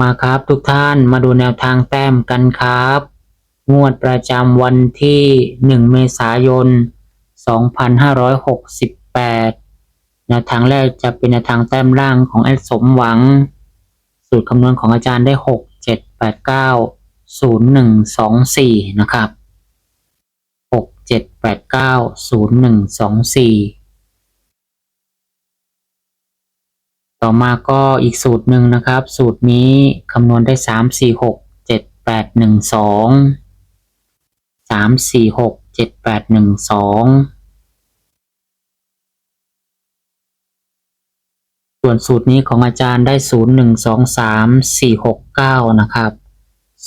มาครับทุกท่านมาดูแนวทางแต้มกันครับ งวดประจำวันที่ 1 เมษายน 2568 แนวทางแรกจะเป็นแนวทางแต้มล่างของแอดสมหวัง สูตรคำนวณของอาจารย์ได้ 6 7 8 9 0 1 2 4 นะครับ 6 7 8 9 0 1 2 4 ต่อมาก็อีกสูตรหนึ่งนะครับ สูตรนี้คำนวณได้สามสี่หกเจ็ดแปดหนึ่งสองสามสี่หกเจ็ดแปดหนึ่งสองส่วนสูตรนี้ของอาจารย์ได้ศูนย์หนึ่งสองสามสี่หกเก้านะครับ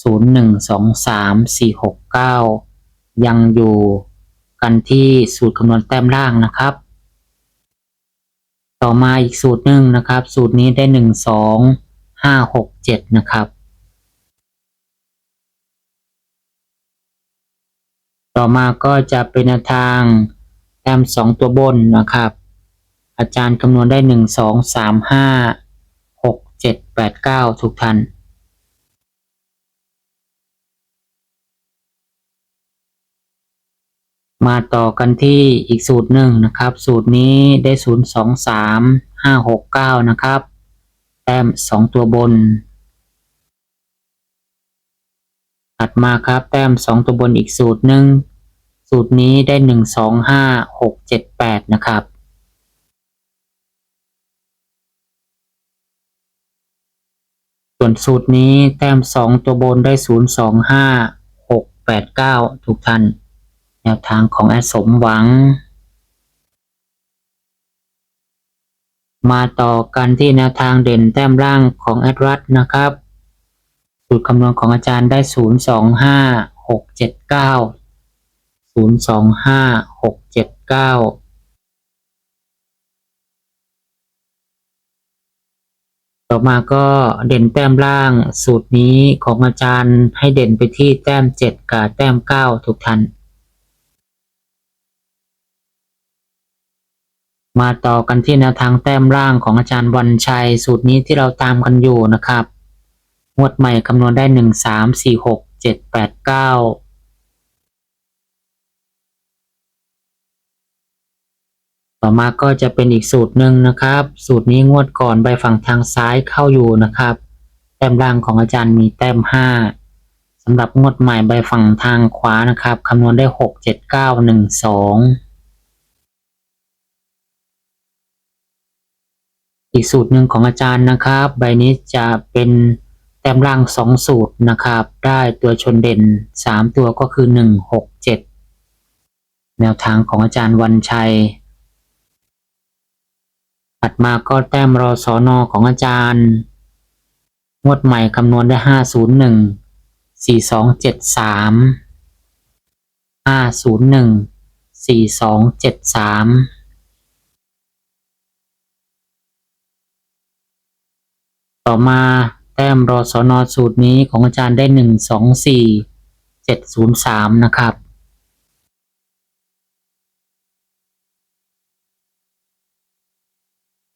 ศูนย์หนึ่งสองสามสี่หกเก้ายังอยู่กันที่สูตรคำนวณแต้มล่างนะครับ ต่อมาอีกสูตรหนึ่งนะครับ สูตรนี้ได้หนึ่งสองห้าหกเจ็ดนะครับ ต่อมาก็จะเป็นทางแต้มสองตัวบนนะครับ อาจารย์คำนวณได้หนึ่งสองสามห้าหกเจ็ดแปดเก้าทุกท่าน มาต่อกันที่อีกสูตรหนึ่งนะครับ สูตรนี้ได้ศูนย์สองสามห้าหกเก้านะครับ แต้มสองตัวบน ถัดมาครับแต้มสองตัวบนอีกสูตรหนึ่งสูตรนี้ได้หนึ่งสองห้าหกเจ็ดแปดนะครับส่วนสูตรนี้แต้มสองตัวบนได้ศูนย์สองห้าหกแปดเก้าทุกท่าน แนวทางของแอดสมหวัง มาต่อกันที่แนวทางเด่นแต้มล่างของแอดรัฐนะครับ สูตรคำนวณของอาจารย์ได้ 0 2 5 6 7 9 0 2 5 6 7 9ต่อมาก็เด่นแต้มล่างสูตรนี้ของอาจารย์ให้เด่นไปที่แต้ม 7 กับแต้ม 9 ทุกท่าน มาต่อกันที่แนวทางแต้มร่างของอาจารย์วันชัย สูตรนี้ที่เราตามกันอยู่นะครับ งวดใหม่คำนวณได้หนึ่งสามสี่หกเจ็ดแปดเก้าต่อมาก็จะเป็นอีกสูตรหนึ่งนะครับ สูตรนี้งวดก่อนใบฝั่งทางซ้ายเข้าอยู่นะครับ แต้มร่างของอาจารย์มีแต้มห้าสำหรับงวดใหม่ใบฝั่งทางขวานะครับคำนวณได้หกเจ็ดเก้าหนึ่งสอง อีกสูตรหนึ่งของอาจารย์นะครับ ใบนี้จะเป็นแต้มล่างสองสูตรนะครับ ได้ตัวชนเด่นสามตัวก็คือหนึ่งหกเจ็ดแนวทางของอาจารย์วันชัย ถัดมาก็แต้มรอสอนอของอาจารย์ งวดใหม่คำนวณได้ห้าศูนย์หนึ่งสี่สองเจ็ดสามห้าศูนย์หนึ่งสี่สองเจ็ดสาม ต่อมาแต้มรอสอนอสูตรนี้ของอาจารย์ได้หนึ่งสองสี่เจ็ดศูนย์สามนะครับ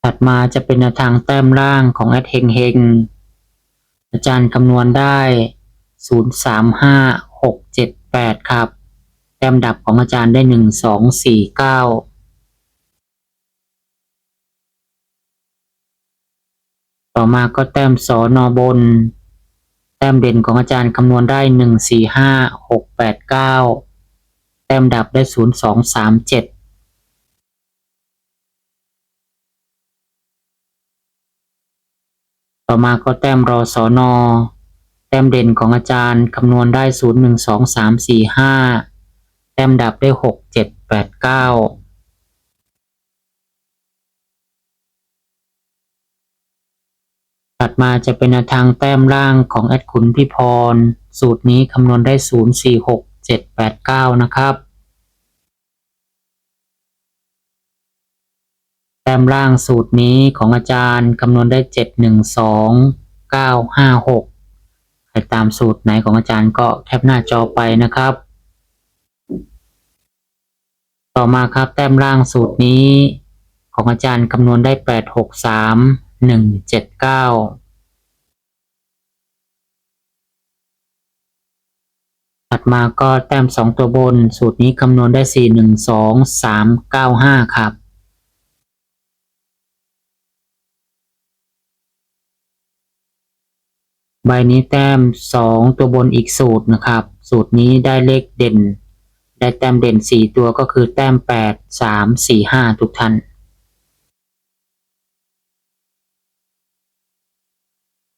ถัดมาจะเป็นทางแต้มล่างของแอดเฮงเฮงอาจารย์คำนวณได้ศูนย์สามห้าหกเจ็ดแปดครับ แต้มดับของอาจารย์ได้หนึ่งสองสี่เก้า ต่อมาก็แต้มสอนอบน แต้มเด่นของอาจารย์คำนวณได้หนึ่งสี่ห้าหกแปดเก้าแต้มดับได้ศูนย์สองสามเจ็ดต่อมาก็แต้มรอสอนอแต้มเด่นของอาจารย์คำนวณได้ 0 1 2 3 4 5 แต้มดับได้ 6 7 8 9 ถัดมาจะเป็นทางแต้มล่างของแอดขุนพิพร สูตรนี้คำนวณได้ 0 4 6 7 8 9 นะครับ แต้มล่างสูตรนี้ของอาจารย์คำนวณได้ 7 1 2 9 5 6 ใครตามสูตรไหนของอาจารย์ก็แคปหน้าจอไปนะครับ ต่อมาครับแต้มล่างสูตรนี้ของอาจารย์คำนวณได้ 8 6 3 8 6 3 1 7 9ถัดมาก็แต้ม2ตัวบน สูตรนี้คำนวณได้4 1 2 3 9 5ครับใบนี้แต้ม 2 ตัวบนอีกสูตรนะครับ สูตรนี้ได้เลขเด่น ได้แต้มเด่น 4 ตัวก็คือแต้ม 8 3 4 5 ทุกท่าน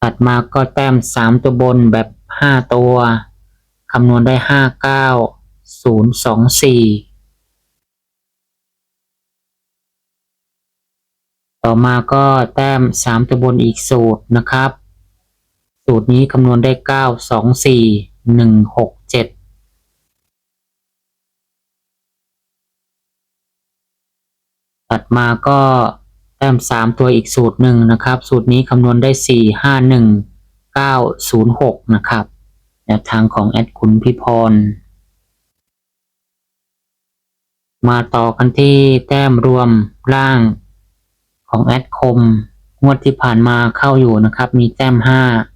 ถัดมาก็แต้ม 3 ตัวบนแบบ 5 ตัว คำนวณได้ 5 9 0 2 4 ต่อมาก็แต้ม 3 ตัวบนอีกสูตรนะครับ สูตรนี้คำนวณได้ 9 2 4 1 6 7ถัดมาก็ แต้ม3ตัวอีกสูตรหนึ่งนะครับ สูตรนี้คำนวณได้4 5 1 9 0 6นะครับแนวทางของแอดขุนพิพร มาต่อกันที่แต้มรวมล่างของแอดคม งวดที่ผ่านมาเข้าอยู่นะครับ มีแต้ม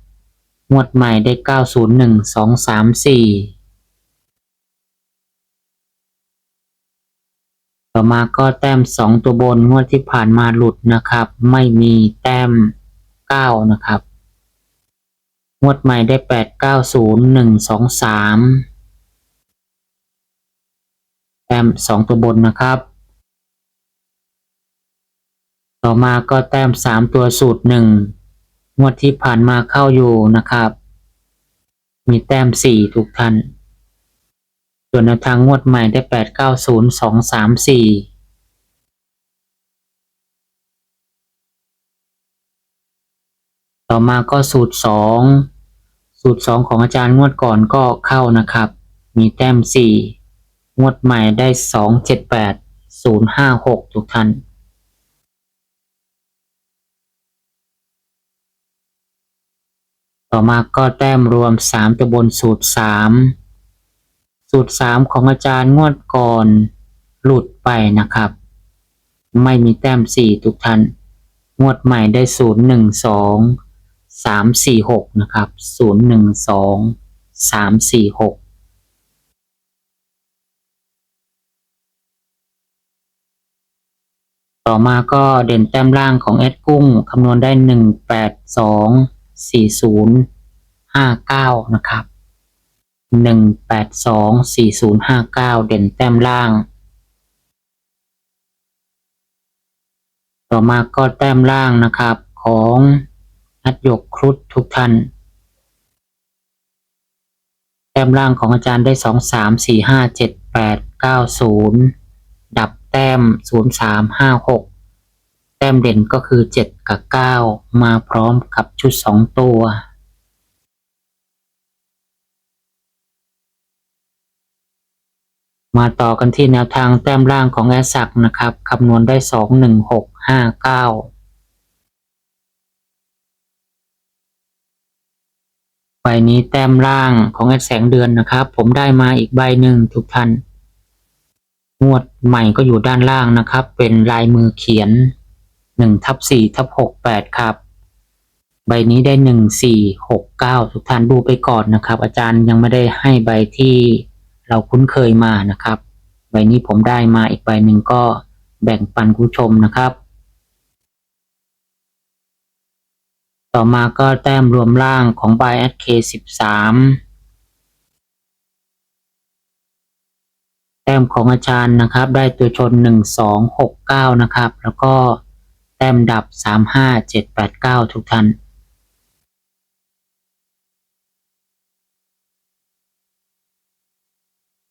5งวดใหม่ได้901 2 3 4 ต่อมาก็แต้ม 2 ตัวบนงวดที่ผ่านมาหลุดนะครับ ไม่มีแต้ม 9 นะครับ งวดใหม่ได้ 8 9 0 1 2 3 แต้ม 2 ตัวบนนะครับ ต่อมาก็แต้ม 3 ตัวสูตร 1 งวดที่ผ่านมาเข้าอยู่นะครับ มีแต้ม 4 ทุกท่าน ส่วนแนวทางงวดใหม่ได้8 9 0 2 3 4ต่อมาก็สูตร2สูตร2ของอาจารย์งวดก่อนก็เข้านะครับ มีแต้ม4งวดใหม่ได้2 7 8 0 5 6ทุกท่านต่อมาก็แต้มรวม 3 ตัวบนสูตร 3 สูตร 3 ของอาจารย์งวดก่อนหลุดไปนะครับ ไม่มีแต้ม 4 ทุกท่าน งวดใหม่ได้ 0 1 2 3 4 6 นะครับ 0 1 2 3 4 6ต่อมาก็เด่นแต้มล่างของแอดกุ้งคำนวณได้ 1 8 2 4 0 5 9นะครับ1 8 2 4 0 5 9เด่นแต้มล่าง ต่อมาก็แต้มล่างนะครับของนัดยกครุฑทุกท่าน แต้มล่างของอาจารย์ได้2 3 4 5 7 8 9 0ดับแต้ม0 3 5 6แต้มเด่นก็คือ7กับ9มาพร้อมกับชุด2ตัว มาต่อกันที่แนวทางแต้มล่างของแอสักนะครับคำนวณได้2 1 6 5 9ใบนี้แต้มล่างของแอดแสงเดือนนะครับ ผมได้มาอีกใบหนึ่งทุกท่านงวดใหม่ก็อยู่ด้านล่างนะครับ เป็นลายมือเขียนหนึ่งทับสี่ทับหกแปดครับ ใบนี้ได้หนึ่งสี่หกเก้าทุกท่านดูไปก่อนนะครับ อาจารย์ยังไม่ได้ให้ใบที่ เราคุ้นเคยมานะครับ ใบนี้ผมได้มาอีกใบหนึ่งก็แบ่งปันคุณชมนะครับ ต่อมาก็แต้มรวมล่างของ b y s k 13แต้มของอาจารย์นะครับ ได้ตัวชน 1269 นะครับ แล้วก็แต้มดับ 35789 ทุกท่าน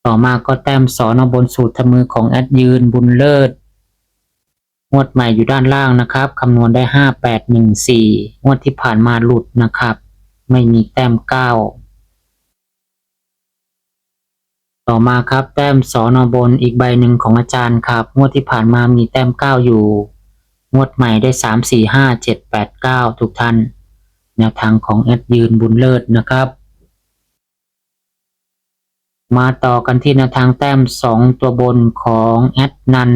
ต่อมาก็แต้มสอนบนสูตรทมือของแอดยืนบุญเลิศงวดใหม่อยู่ด้านล่างนะครับคำนวณได้ห้าแปดหนึ่งสี่งวดที่ผ่านมาหลุดนะครับ ไม่มีแต้มเก้าต่อมาครับแต้มสอนอบนอีกใบหนึ่งของอาจารย์ครับ งวดที่ผ่านมามีแต้มเก้าอยู่ งวดใหม่ได้สามสี่ห้าเจ็ดแปดเก้าทุกท่าน แนวทางของแอดยืนบุญเลิศนะครับ มาต่อกันที่แนวทางแต้มสองตัวบนของแอดนัน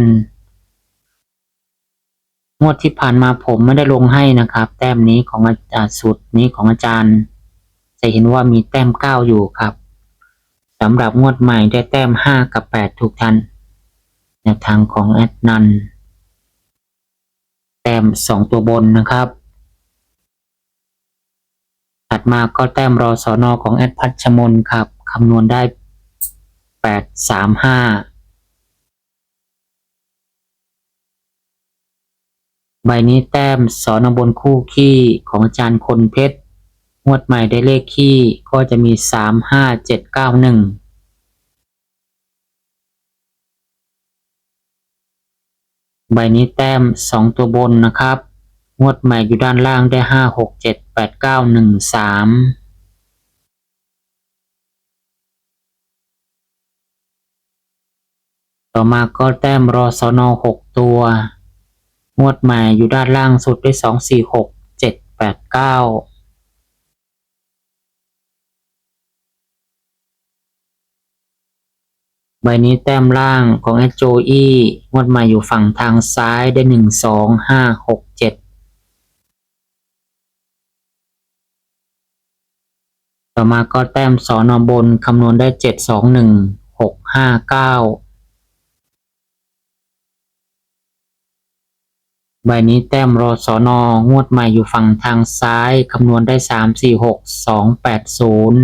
งวดที่ผ่านมาผมไม่ได้ลงให้นะครับ แต้มนี้ของอาจารย์สุดนี้ของอาจารย์ จะเห็นว่ามีแต้มเก้าอยู่ครับสำหรับงวดใหม่ได้แต้มห้ากับแปดทุกท่านแนวทางของแอดนันแต้มสองตัวบนนะครับถัดมาก็แต้มรอสอนอของแอดพัชมนครับคำนวณได้ แปดสามห้าใบนี้แต้มสอนบนคู่ขี้ของอาจารย์คนเพชรงวดใหม่ได้เลขขี้ก็จะมีสามห้าเจ็ดเก้าหนึ่งใบนี้แต้มสองตัวบนนะครับ งวดใหม่อยู่ด้านล่างได้ห้าหกเจ็ดแปดเก้าหนึ่งสาม ต่อมาก็แต้มรอสอนอหกตัว งวดใหม่อยู่ด้านล่างสุดได้สองสี่หกเจ็ดแปดเก้าใบนี้แต้มล่างของแอโจอี้งวดใหม่อยู่ฝั่งทางซ้ายได้หนึ่งสองห้าหกเจ็ดต่อมาก็แต้มสอนอบนคำนวณได้เจ็ดสองหนึ่งหกห้าเก้า ใบนี้แต้มรอสอนองวดใหม่อยู่ฝั่งทางซ้าย คำนวณได้สามสี่หกสองแปดศูนย์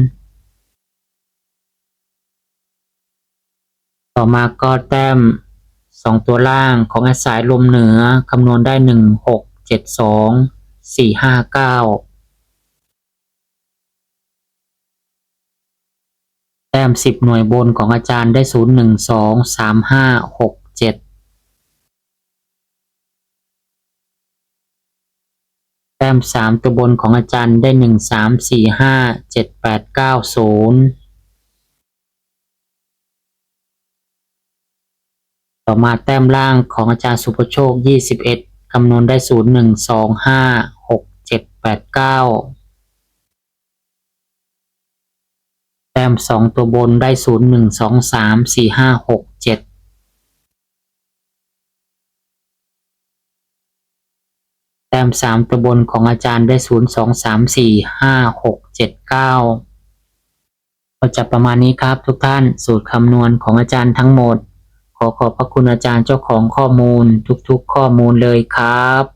ต่อมาก็แต้มสองตัวล่างของอาสายลมเหนือ คำนวณได้หนึ่งหกเจ็ดสองสี่ห้าเก้าแต้มสิบหน่วยบนของอาจารย์ได้ศูนย์หนึ่งสองสามห้าหก แต้มสามตัวบนของอาจารย์ได้หนึ่งสามสี่ห้าเจ็ดแปดเก้าศูนย์ต่อมาแต้มล่างของอาจารย์สุภโชค 21 คำนวณได้ 0 1 2 5 6 7 8 9 แต้ม 2 ตัวบนได้ 0 1 2 3 4 5 6 7ามสี่ห้าหกเจ็ดแต้มสามตัวบนของอาจารย์ได้ศูนย์สองสามสี่ห้าหกเจ็ดเก้าก็จะประมาณนี้ครับทุกท่านสูตรคำนวณของอาจารย์ทั้งหมด ขอขอบพระคุณอาจารย์เจ้าของข้อมูลทุกๆข้อมูลเลยครับ